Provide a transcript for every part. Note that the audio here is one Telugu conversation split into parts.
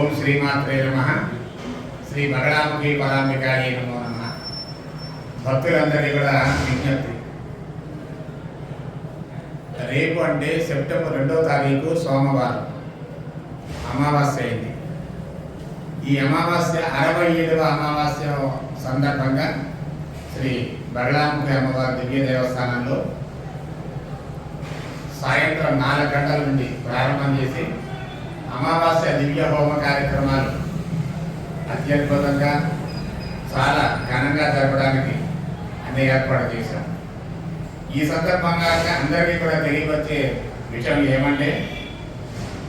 ఓం శ్రీమాత్రే నమ. శ్రీ బగడాముఖి పదాంబికాయ నమో నమ. భక్తులందరికీ కూడా విజ్ఞప్తి. రేపు అంటే సెప్టెంబర్ రెండో తారీఖు సోమవారం. అమావాస్య అయింది ఈ అమావాస్య అరవై ఏడవ అమావాస్య సందర్భంగా శ్రీ బగడాముఖి అమ్మవారి దివ్య దేవస్థానంలో సాయంత్రం నాలుగు గంటల నుండి ప్రారంభం చేసి అమావాస్య దివ్య హోమ కార్యక్రమాలు అత్యద్భుతంగా చాలా ఘనంగా జరపడానికి అన్ని ఏర్పాటు చేశాం ఈ సందర్భంగా అందరికీ కూడా తెలియవచ్చే విషయం ఏమంటే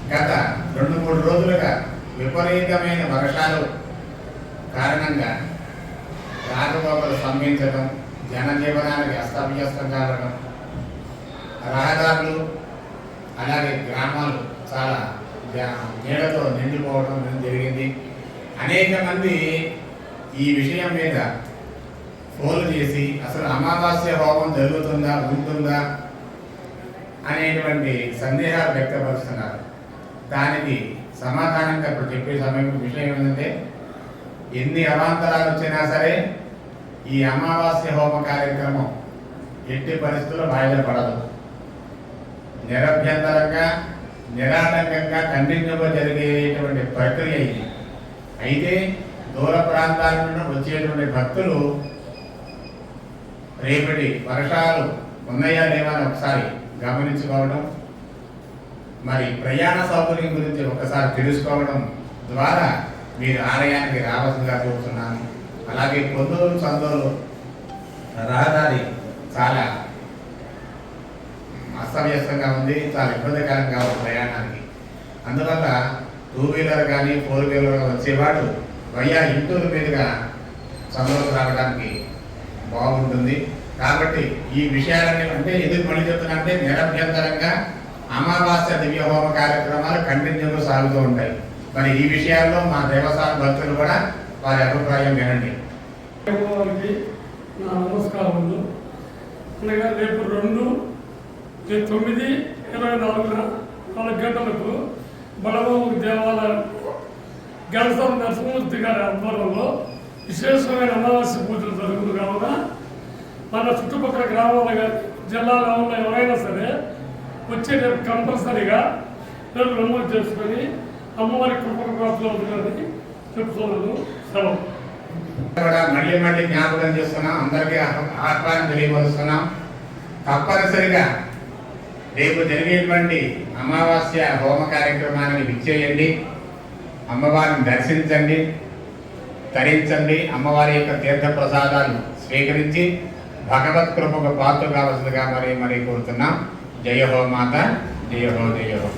గత రెండు మూడు రోజులుగా విపరీతమైన వర్షాలు కారణంగా రాకపోకలు స్తంభించడం జనజీవనానికి అస్తవ్యస్తం కావడం రహదారులు అలాగే గ్రామాలు చాలా నీడతో నిండిపోవడం జరిగింది. అనేక మంది ఈ విషయం మీద ఫోన్లు చేసి అసలు అమావాస్య హోమం జరుగుతుందా ఉంటుందా? అనేటువంటి సందేహాలు వ్యక్తపరుస్తున్నారు. దానికి సమాధానంగా ఇప్పుడు చెప్పే సమయం విషయం ఏంటంటే ఎన్ని అవాంతరాలు వచ్చినా సరే ఈ అమావాస్య హోమ కార్యక్రమం ఎట్టి పరిస్థితుల్లో వాయిదా పడదు. నిరభ్యంతరంగా నిరాటంకంగా కంటిన్యూగా జరిగేటువంటి ప్రక్రియ ఇది. అయితే దూర ప్రాంతాల నుండి వచ్చేటువంటి భక్తులు రేపటి వర్షాలు ఉన్నాయా లేవా అని ఒకసారి గమనించుకోవడం మరి ప్రయాణ సౌకర్యం గురించి ఒకసారి తెలుసుకోవడం ద్వారా మీరు ఆలయానికి రావాల్సిందిగా కోరుతున్నాను అలాగే పొందూరు చందూరు రహదారి చాలా అస్తవ్యస్తంగా ఉంది చాలా ఇబ్బందికరంగా ఉంది ప్రయాణానికి. అందువల్ల టూ వీలర్ కానీ ఫోర్ వీలర్ వచ్చేవాడు వయ్యా ఇంటూరు మీదుగా చంద్రులకు రావడానికి బాగుంటుంది. కాబట్టి ఈ విషయాలన్నీ అంటే ఎందుకు మళ్ళీ చెప్తున్నా అంటే నిరభ్యంతరంగా అమావాస్య దివ్య హోమ కార్యక్రమాలు కంటిన్యూగా సాగుతూ ఉంటాయి. మరి ఈ విషయాల్లో మా దేవస్థాన భక్తులు కూడా వారి అభిప్రాయం వినండి. వారికి నమస్కారములు. అనగా రేపు రెండు తొమ్మిది ఇరవై నాలుగున నాలుగు గంటలకు బలభూమి దేవాలయం గణసం నరసింహమూర్తి గారి ఆధ్వర్యంలో విశేషమైన అమావాస్య పూజలు జరుగుతుంది కావున మన చుట్టుపక్కల గ్రామాల జిల్లాలో ఉన్న ఎవరైనా సరే వచ్చే రేపు కంపల్సరీగా రేపు నమోదు చేసుకొని అమ్మవారి కృపకు ప్రాప్తులు అవుతుందని చెప్తున్నాను సెలవు కూడా మళ్ళీ మళ్ళీ జ్ఞాపకం చేస్తున్నాం. అందరికీ ఆహ్వానం తెలియపరుస్తున్నాం. తప్పనిసరిగా రేపు జరిగేటువంటి అమావాస్య హోమ కార్యక్రమాన్ని విచ్చేయండి. అమ్మవారిని దర్శించండి. తరించండి. అమ్మవారి యొక్క తీర్థ ప్రసాదాలు స్వీకరించి భగవత్ కృపకు పాత్ర కావలసిందిగా మరి మరి కోరుతున్నాం. జయ హో మాత జయ హో జయ హో.